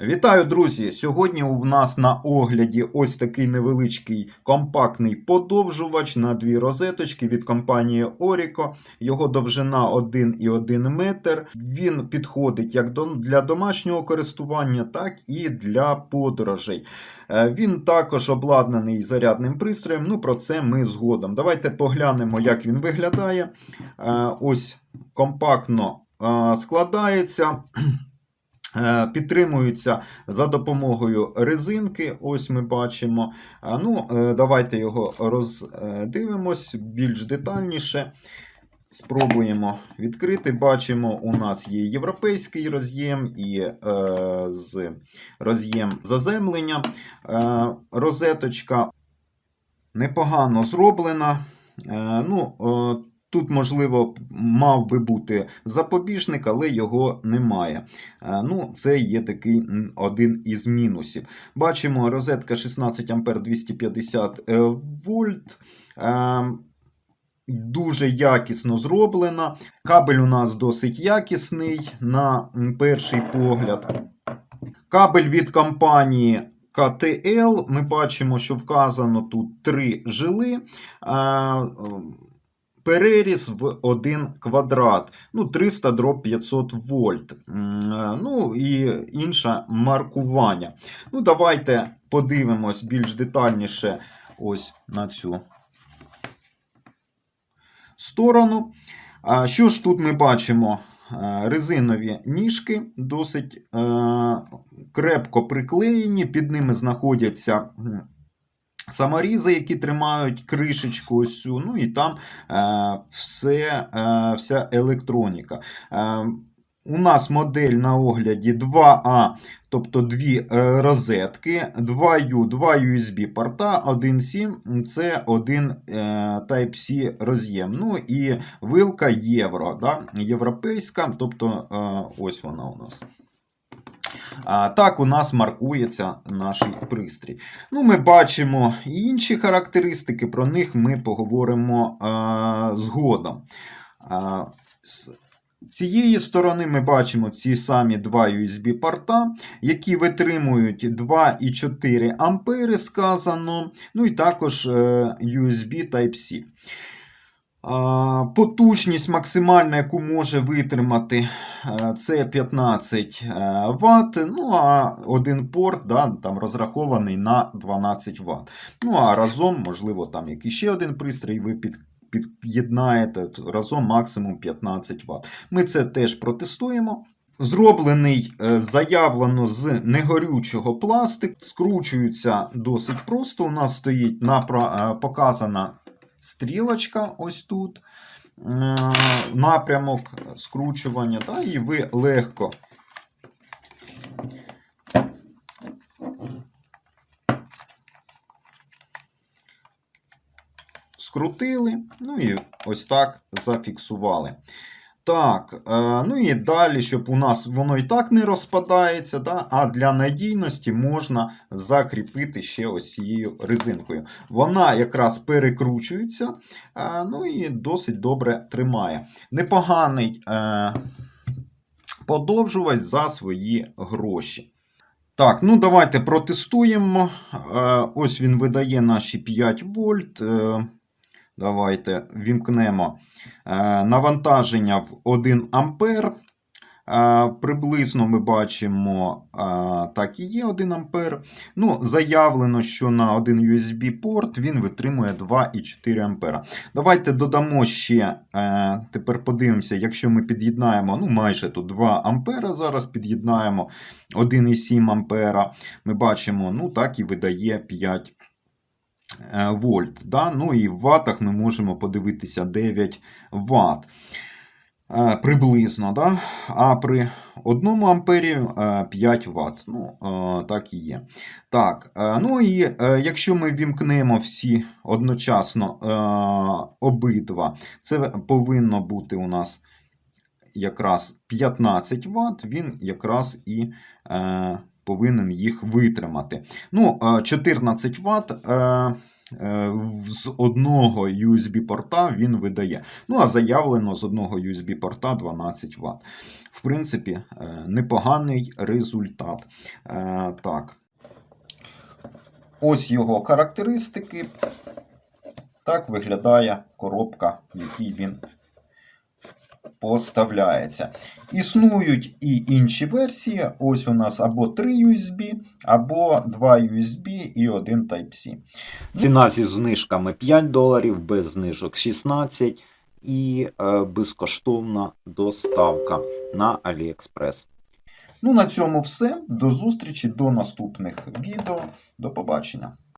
Вітаю, друзі! Сьогодні у нас на огляді ось такий невеличкий компактний подовжувач на дві розеточки від компанії Orico. Його довжина 1,1 метр. Він підходить як для домашнього користування, так і для подорожей. Е, Він також обладнаний зарядним пристроєм. Ну, про це ми згодом. Давайте поглянемо, як він виглядає. Е, Ось компактно е, складається. Е, Підтримуються за допомогою резинки. Ось ми бачимо. Ну, е, давайте його роздивимось більш детальніше. Спробуємо відкрити. Бачимо, у нас є європейський роз'єм і е, з роз'єм заземлення. Е, розеточка непогано зроблена. Е, ну, е, Тут, можливо, мав би бути запобіжник, але його немає. Е, Ну, Це є такий один із мінусів. Бачимо, розетка 16 А 250 е, вольт. Е, Дуже якісно зроблена. Кабель у нас досить якісний на перший погляд. Кабель від компанії KTL. Ми бачимо, що вказано тут три жили. Переріз в 1 квадрат, ну 300 дроб 500 вольт. Ну і інше маркування. Ну, Давайте подивимось більш детальніше ось на цю сторону. Що ж тут ми бачимо? Резинові ніжки досить е, крепко приклеєні, під ними знаходяться саморізи, які тримають кришечку ось цю, ну і там е, все, е, вся електроніка. Е, у нас модель на огляді 2А, тобто дві е, розетки, 2U, 2 USB порта, 1.7 це один е, Type-C роз'єм. Ну і вилка євро, да? європейська, тобто е, ось вона у нас. А, так, у нас маркується наш пристрій. Ну, Ми бачимо інші характеристики, про них ми поговоримо а, згодом. А, з цієї сторони ми бачимо ці самі два USB-порта, які витримують 2,4 ампери, сказано, ну і також е, USB Type-C. Потужність максимальна, яку може витримати, е, це 15 Вт. Ну, а один порт да, там розрахований на 12 Вт. Ну, а разом, можливо, там якийсь ще один пристрій, ви під, під'єднаєте разом максимум 15 Вт. Ми це теж протестуємо. Зроблений е, заявлено з негорючого пластику, скручується досить просто. У нас стоїть е, показана стрілочка ось тут. Е, Напрямок скручування, та, і ви легко скрутили, ну і ось так зафіксували. Так, е, ну і далі, щоб у нас воно і так не розпадається, да, а для надійності можна закріпити ще ось цією резинкою. Вона якраз перекручується, е, ну і досить добре тримає. Непоганий е, подовжувач за свої гроші. Так, ну давайте протестуємо. Ось він видає наші 5 вольт. Давайте вімкнемо е, навантаження в 1 ампер. Е, Приблизно ми бачимо, е, так і є 1 ампер. Ну, заявлено, що на один USB-порт він витримує 2,4 ампера. Давайте додамо ще, тепер подивимося, якщо ми під'єднаємо, ну майже тут 2 ампера, зараз під'єднаємо 1,7 ампера. Ми бачимо, ну так і видає 5 е, вольт. Да? Ну і в ватах ми можемо подивитися 9 Вт. Е, Приблизно, да? а при 1 ампері е, 5 Вт. Ну, е, так і є. Так, е, ну і е, якщо ми вімкнемо всі одночасно е, обидва, це повинно бути у нас якраз 15 Вт, він якраз і е, повинен їх витримати. Ну, е, 14 Вт. Е, е, з одного USB-порта він видає. Ну, а заявлено з одного USB-порта 12 Вт. В принципі, е, непоганий результат. Е, Так. Ось його характеристики. Так виглядає коробка, в якій він поставляється. Існують і інші версії. Ось у нас або 3 USB, або 2 USB і 1 Type-C. Ціна зі знижками 5 доларів, без знижок 16 і е, безкоштовна доставка на AliExpress. Ну, на цьому все. До зустрічі, до наступних відео. До побачення.